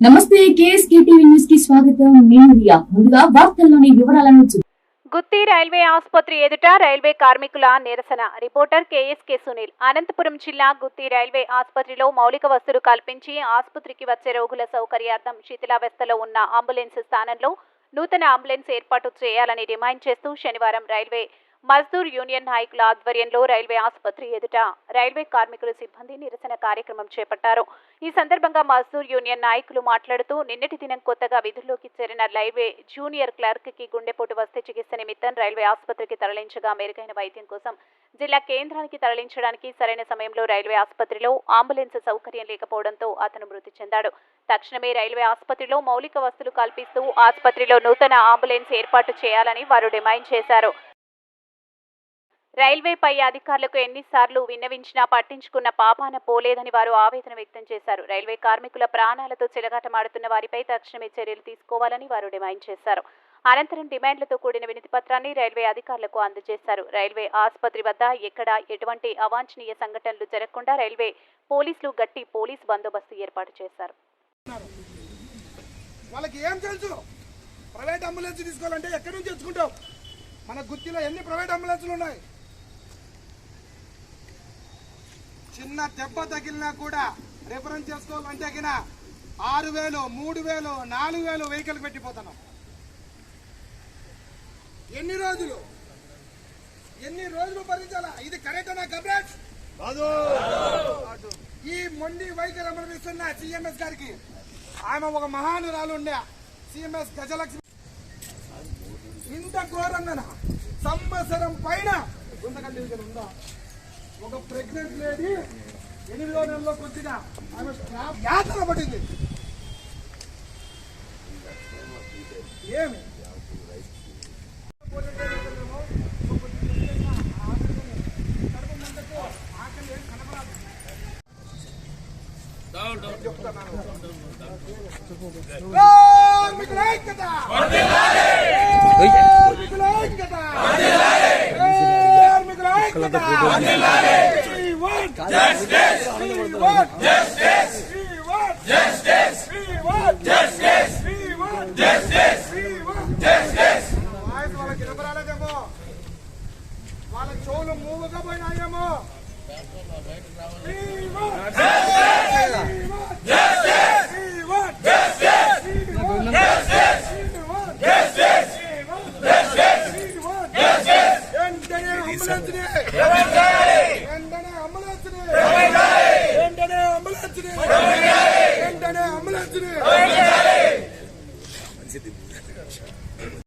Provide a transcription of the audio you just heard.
నమస్తే KSK TV న్యూస్కి స్వాగతం. నేను రియా. ముందుగా వార్తల్లోని వివరాలను గుత్తి రైల్వే ఆసుపత్రి ఎదుట రైల్వే కార్మికుల నిరసన. Reporter KSK Sunil. అనంతపురం జిల్లా గుత్తి రైల్వే ఆసుపత్రిలో మౌలిక వసతులు కల్పించి ఆసుపత్రికి వచ్చే రోగుల సౌకర్యార్థం శిథిలావస్థలో ఉన్న అంబులెన్స్ స్థానంలో నూతన అంబులెన్స్ ఏర్పాటు చేయాలని డిమాండ్ చేస్తూ శనివారం రైల్వే మజ్దూర్ యూనియన్ నాయకుల ఆధ్వర్యంలో రైల్వే ఆసుపత్రి ఎదుట రైల్వే కార్మికులు సిబ్బంది నిరసన కార్యక్రమం చేపట్టారు. ఈ సందర్భంగా మజ్దూర్ యూనియన్ నాయకులు మాట్లాడుతూ నిన్నటి దినం కొత్తగా విధుల్లోకి చేరిన రైల్వే జూనియర్ క్లర్క్కి గుండెపోటు వస్తే చికిత్స నిమిత్తం రైల్వే ఆసుపత్రికి తరలించగా మెరుగైన వైద్యం కోసం జిల్లా కేంద్రానికి తరలించడానికి సరైన సమయంలో రైల్వే ఆసుపత్రిలో అంబులెన్స్ సౌకర్యం లేకపోవడంతో అతను మృతి చెందాడు. తక్షణమే రైల్వే ఆసుపత్రిలో మౌలిక వసతులు కల్పిస్తూ ఆసుపత్రిలో నూతన అంబులెన్స్ ఏర్పాటు చేయాలని వారు డిమాండ్ చేశారు. రైల్వేపై అధికారులకు ఎన్నిసార్లు విన్నవించినా పట్టించుకున్న పాపాన పోలేదని వారు ఆవేదన వ్యక్తం చేశారు. రైల్వే కార్మికుల ప్రాణాలతో చెలగాటమాడుతున్న వారిపై తక్షణమే చర్యలు తీసుకోవాలని వారు డిమాండ్ చేశారు. అనంతరం డిమాండ్లతో కూడిన వినతి పత్రాన్ని రైల్వే అధికారులకు అందజేశారు. రైల్వే ఆసుపత్రి వద్ద ఎక్కడ ఎటువంటి అవాంఛనీయ సంఘటనలు జరగకుండా రైల్వే పోలీసులు గట్టి పోలీస్ బందోబస్తు ఏర్పాటు చేశారు. వాళ్ళకి ఏం తెలుసు? ప్రైవేట్ అంబులెన్స్ తీసుకోవాలంటే ఎక్కడి నుంచి తెచ్చుకుంటావు? మన గుత్తిలో ఎన్ని ప్రైవేట్ అంబులెన్స్లు ఉన్నాయి? చిన్న దెబ్బ తగిలినా కూడా రిఫరెన్స్ చేసుకోవాలంటే గిన ఆరు వేలు మూడు వేలు నాలుగు వేలు వెహికల్ పెట్టిపోతున్నాం. ఎన్ని రోజులు? ఎన్ని రోజులు భరించాలా? ఇది కరెక్టేనా కబ్రాజ్ ఈ మొండి వైఖరి అమలుస్తున్న సిఎంఎస్ గారికి ఆమె ఒక మహానురాలు ఉండే సిఎంఎస్ గజలక్ష్మి. ఇంత ఘోరంగా సంవత్సరం పైన గుంతకల్ డివిజన్ ఉందా? ఒక ప్రెగ్నెంట్ లేడీ ఎనిమిదో నెలలో కొద్దిగా ఆమె స్ట్రాప్ యాత్ర పడింది. ఏమి? కార్మికుల వాళ్ళకి నిలబడాలేదేమో వాళ్ళ చెవులు మూగకపోయినాయేమో వెంటనే వెంటనే అంబులెన్స్ వెంటనే అంబులెన్స్